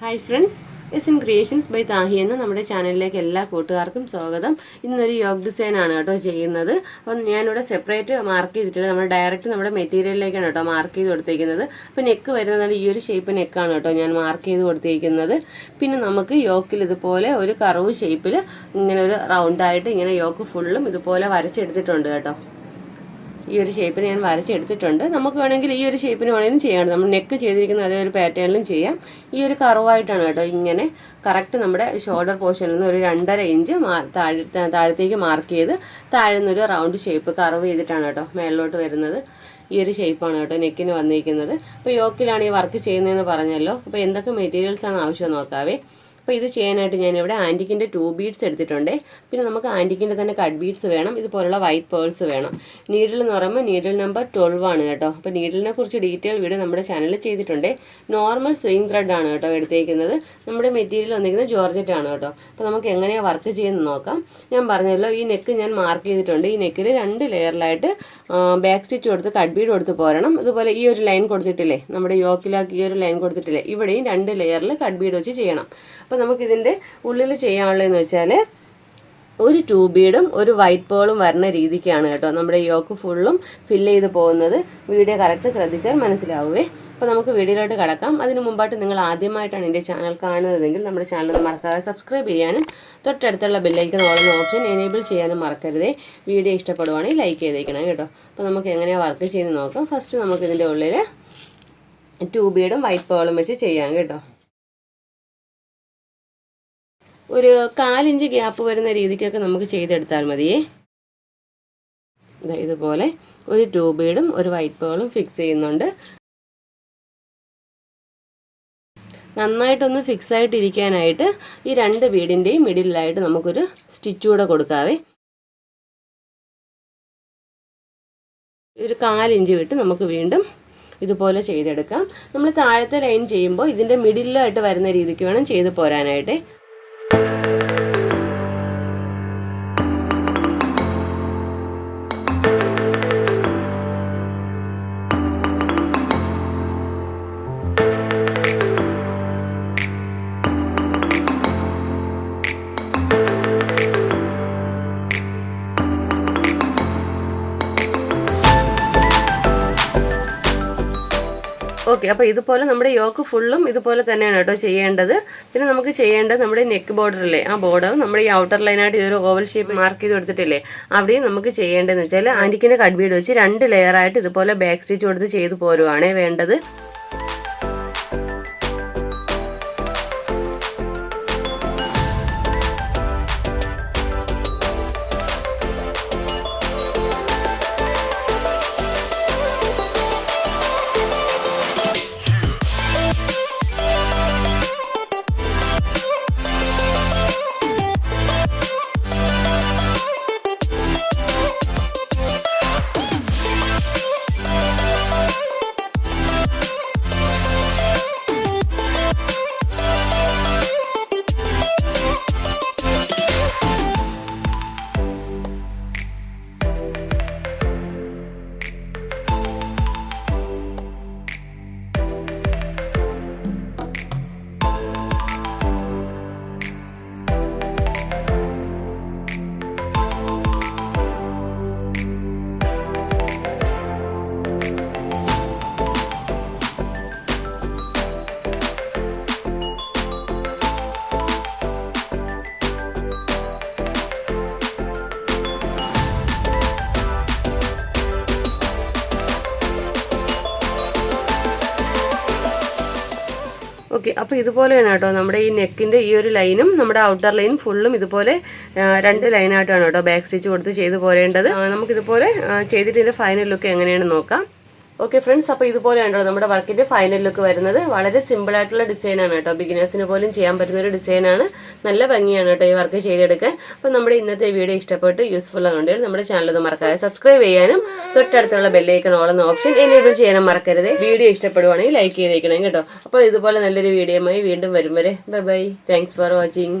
Hi friends S in creations by Tahi എന്ന നമ്മുടെ ചാനലിലേക്ക് എല്ലാ കൂട്ടുകാർക്കും സ്വാഗതം. ഇന്നൊരു യോഗ് ഡിസൈൻ ആണ് കേട്ടോ ചെയ്യുന്നത്. അപ്പം ഞാനിവിടെ സെപ്പറേറ്റ് മാർക്ക് ചെയ്തിട്ടുണ്ട്. നമ്മൾ ഡയറക്റ്റ് നമ്മുടെ മെറ്റീരിയലിലേക്കാണ് കേട്ടോ മാർക്ക് ചെയ്ത് കൊടുത്തിരിക്കുന്നത് അപ്പം നെക്ക് വരുന്നത് ഈ ഒരു ഷേപ്പ് നെക്കാണ് കേട്ടോ ഞാൻ മാർക്ക് ചെയ്ത് കൊടുത്തേക്കുന്നത്. പിന്നെ നമുക്ക് യോക്കിൽ ഇതുപോലെ ഒരു കറവ് ഷേപ്പിൽ ഇങ്ങനെ ഒരു റൗണ്ടായിട്ട് ഇങ്ങനെ യോക്ക് ഫുള്ളും ഇതുപോലെ വരച്ചെടുത്തിട്ടുണ്ട് കേട്ടോ. ഈ ഒരു ഷേപ്പിന് ഞാൻ വരച്ചെടുത്തിട്ടുണ്ട്. നമുക്ക് വേണമെങ്കിൽ ഈ ഒരു ഷേപ്പിന് വേണമെങ്കിലും ചെയ്യാം. നമ്മൾ നെക്ക് ചെയ്തിരിക്കുന്ന അതേ ഒരു പാറ്റേണിലും ചെയ്യാം. ഈ ഒരു കറവായിട്ടാണ് കേട്ടോ ഇങ്ങനെ കറക്റ്റ് നമ്മുടെ ഷോൾഡർ പോർഷനിൽ നിന്ന് ഒരു രണ്ടര ഇഞ്ച് താഴെ താഴത്തേക്ക് മാർക്ക് ചെയ്ത് താഴെ നിന്നൊരു റൗണ്ട് ഷേപ്പ് കറവ് ചെയ്തിട്ടാണ് കേട്ടോ മേളിലോട്ട് വരുന്നത്. ഈ ഒരു ഷേപ്പാണ് കേട്ടോ നെക്കിന് വന്നിരിക്കുന്നത്. അപ്പോൾ യോക്കിലാണ് ഈ വർക്ക് ചെയ്യുന്നതെന്ന് പറഞ്ഞല്ലോ. അപ്പോൾ എന്തൊക്കെ മെറ്റീരിയൽസാണ് ആവശ്യം നോക്കാവേ? അപ്പോൾ ഇത് ചെയ്യാനായിട്ട് ഞാനിവിടെ ആന്റിക്കിന്റെ ടു ബീഡ്സ് എടുത്തിട്ടുണ്ട്. പിന്നെ നമുക്ക് ആന്റിക്കിന്റെ തന്നെ കട്ട് ബീഡ്സ് വേണം. ഇതുപോലുള്ള വൈറ്റ് പേൾസ് വേണം. നീഡിൽ എന്ന് പറയുമ്പോൾ നീഡിൽ നമ്പർ ട്വൽവ് ആണ് കേട്ടോ. അപ്പോൾ നീഡിലിനെ കുറിച്ച് ഡീറ്റെയിൽ വീഡിയോ നമ്മുടെ ചാനലിൽ ചെയ്തിട്ടുണ്ട്. നോർമൽ സ്വിങ് ത്രെഡ് ആണ് കേട്ടോ എടുത്തേക്കുന്നത്. നമ്മുടെ മെറ്റീരിയൽ വന്നിരിക്കുന്നത് ജോർജറ്റ് ആണ് കേട്ടോ. അപ്പോൾ നമുക്ക് എങ്ങനെയാണ് വർക്ക് ചെയ്യുന്നത് നോക്കാം. ഞാൻ പറഞ്ഞല്ലോ ഈ നെക്ക് ഞാൻ മാർക്ക് ചെയ്തിട്ടുണ്ട്. ഈ നെക്കിൽ രണ്ട് ലെയറിലായിട്ട് ബാക്ക് സ്റ്റിച്ച് കൊടുത്ത് കട്ട് ബീഡ് കൊടുത്ത് പോരണം. അതുപോലെ ഈ ഒരു ലൈൻ കൊടുത്തിട്ടില്ലേ? നമ്മുടെ യോക്കിലാക്കി ഈ ഒരു ലൈൻ കൊടുത്തിട്ടില്ലേ? ഇവിടെയും രണ്ട് ലെയറിൽ കട്ട് ബീഡ് വെച്ച് ചെയ്യണം. അപ്പോൾ നമുക്കിതിന്റെ ഉള്ളിൽ ചെയ്യാനുള്ളതെന്ന് വെച്ചാൽ ഒരു ട്യൂബീഡും ഒരു വൈറ്റ് പേളും വരുന്ന രീതിക്കാണ് കേട്ടോ നമ്മുടെ യോക്ക് ഫുള്ളും ഫില്ല് ചെയ്ത് പോകുന്നത്. വീഡിയോ കറക്റ്റ് ശ്രദ്ധിച്ചാൽ മനസ്സിലാവുമേ അപ്പോൾ നമുക്ക് വീഡിയോയിലോട്ട് കിടക്കാം. അതിന് മുമ്പായിട്ട് നിങ്ങൾ ആദ്യമായിട്ടാണ് എന്റെ ചാനൽ കാണുന്നതെങ്കിൽ നമ്മുടെ ചാനൽ മറക്കാതെ സബ്സ്ക്രൈബ് ചെയ്യാനും തൊട്ടടുത്തുള്ള ബെല്ലൈക്കൺ ഓളുന്ന ഓപ്ഷൻ എനേബിൾ ചെയ്യാനും മറക്കരുതേ. വീഡിയോ ഇഷ്ടപ്പെടുവാണെങ്കിൽ ലൈക്ക് ചെയ്തേക്കണം കേട്ടോ. അപ്പോൾ നമുക്ക് എങ്ങനെയാണ് വർക്ക് ചെയ്ത് നോക്കാം. ഫസ്റ്റ് നമുക്കിതിന്റെ ഉള്ളിൽ ട്യൂബീഡും വൈറ്റ് പേളും വെച്ച് ചെയ്യാം കേട്ടോ. ഒരു കാലിഞ്ച് ഗ്യാപ്പ് വരുന്ന രീതിക്കൊക്കെ നമുക്ക് ചെയ്തെടുത്താൽ മതിയേ. ഇതുപോലെ ഒരു ട്യൂബീഡും ഒരു വൈറ്റ് പേളും ഫിക്സ് ചെയ്യുന്നുണ്ട്. നന്നായിട്ടൊന്ന് ഫിക്സ് ആയിട്ടിരിക്കാനായിട്ട് ഈ രണ്ട് ബീഡിന്റെയും മിഡിലായിട്ട് നമുക്കൊരു സ്റ്റിച്ച് കൂടെ കൊടുക്കാവേ. ഒരു കാലിഞ്ച് വിട്ട് നമുക്ക് വീണ്ടും ഇതുപോലെ ചെയ്തെടുക്കാം. നമ്മൾ താഴത്തെ ലൈൻ ചെയ്യുമ്പോൾ ഇതിന്റെ മിഡിലായിട്ട് വരുന്ന രീതിക്ക് വേണം ചെയ്ത് പോരാനായിട്ട്. ഓക്കെ അപ്പോൾ ഇതുപോലെ നമ്മുടെ യോക്ക് ഫുള്ളും ഇതുപോലെ തന്നെയാണ് കേട്ടോ ചെയ്യേണ്ടത്. പിന്നെ നമുക്ക് ചെയ്യേണ്ടത് നമ്മുടെ നെക്ക് ബോർഡറില്ലേ ആ ബോർഡർ നമ്മുടെ ഈ ഔട്ടർ ലൈനായിട്ട് ഒരു ഓവൽ ഷേപ്പ് മാർക്ക് ചെയ്ത് കൊടുത്തിട്ടില്ലേ അവിടെയും നമുക്ക് ചെയ്യേണ്ടതെന്ന് വെച്ചാൽ ആന്റിക്കിന്റെ വീട് വെച്ച് രണ്ട് ലെയറായിട്ട് ഇതുപോലെ ബാക്ക് സ്റ്റിച്ച് കൊടുത്ത് ചെയ്തു പോരുവാണേ വേണ്ടത്. ഓക്കെ അപ്പോൾ ഇതുപോലെയാണ് കേട്ടോ നമ്മുടെ ഈ നെക്കിന്റെ ഈ ഒരു ലൈനും നമ്മുടെ ഔട്ടർ ലൈൻ ഫുള്ളും ഇതുപോലെ രണ്ട് ലൈനായിട്ടാണ് കേട്ടോ ബാക്ക് സ്റ്റിച്ച് കൊടുത്ത് ചെയ്ത് പോരേണ്ടത്. നമുക്കിതുപോലെ ചെയ്തിട്ട് ഇതിന്റെ ഫൈനൽ ലുക്ക് എങ്ങനെയാണെന്ന് നോക്കാം. ഓക്കെ ഫ്രണ്ട്സ് അപ്പോൾ ഇതുപോലെയാണല്ലോ നമ്മുടെ വർക്കിന്റെ ഫൈനൽ ലുക്ക് വരുന്നത്. വളരെ സിമ്പിൾ ആയിട്ടുള്ള ഡിസൈനാണ് കേട്ടോ. ബിഗിനേഴ്സിന് പോലും ചെയ്യാൻ പറ്റുന്ന ഒരു ഡിസൈനാണ് നല്ല ഭംഗിയാണ് കേട്ടോ ഈ വർക്ക് ചെയ്തെടുക്കാൻ. അപ്പോൾ നമ്മുടെ ഇന്നത്തെ വീഡിയോ ഇഷ്ടപ്പെട്ട് യൂസ്ഫുൾ ആണെങ്കിൽ നമ്മുടെ ചാനൽ ഒന്ന് മറക്കാതെ സബ്സ്ക്രൈബ് ചെയ്യാനും തൊട്ടടുത്തുള്ള ബെല്ലൈക്കൺ ഓളുന്ന ഓപ്ഷൻ എനേബിൾ ചെയ്യാനും മറക്കരുത്. വീഡിയോ ഇഷ്ടപ്പെടുവാണെങ്കിൽ ലൈക്ക് ചെയ്തേക്കണം കേട്ടോ. അപ്പോൾ ഇതുപോലെ നല്ലൊരു വീഡിയോയുമായി വീണ്ടും വരും വരെ. Bye bye thanks for watching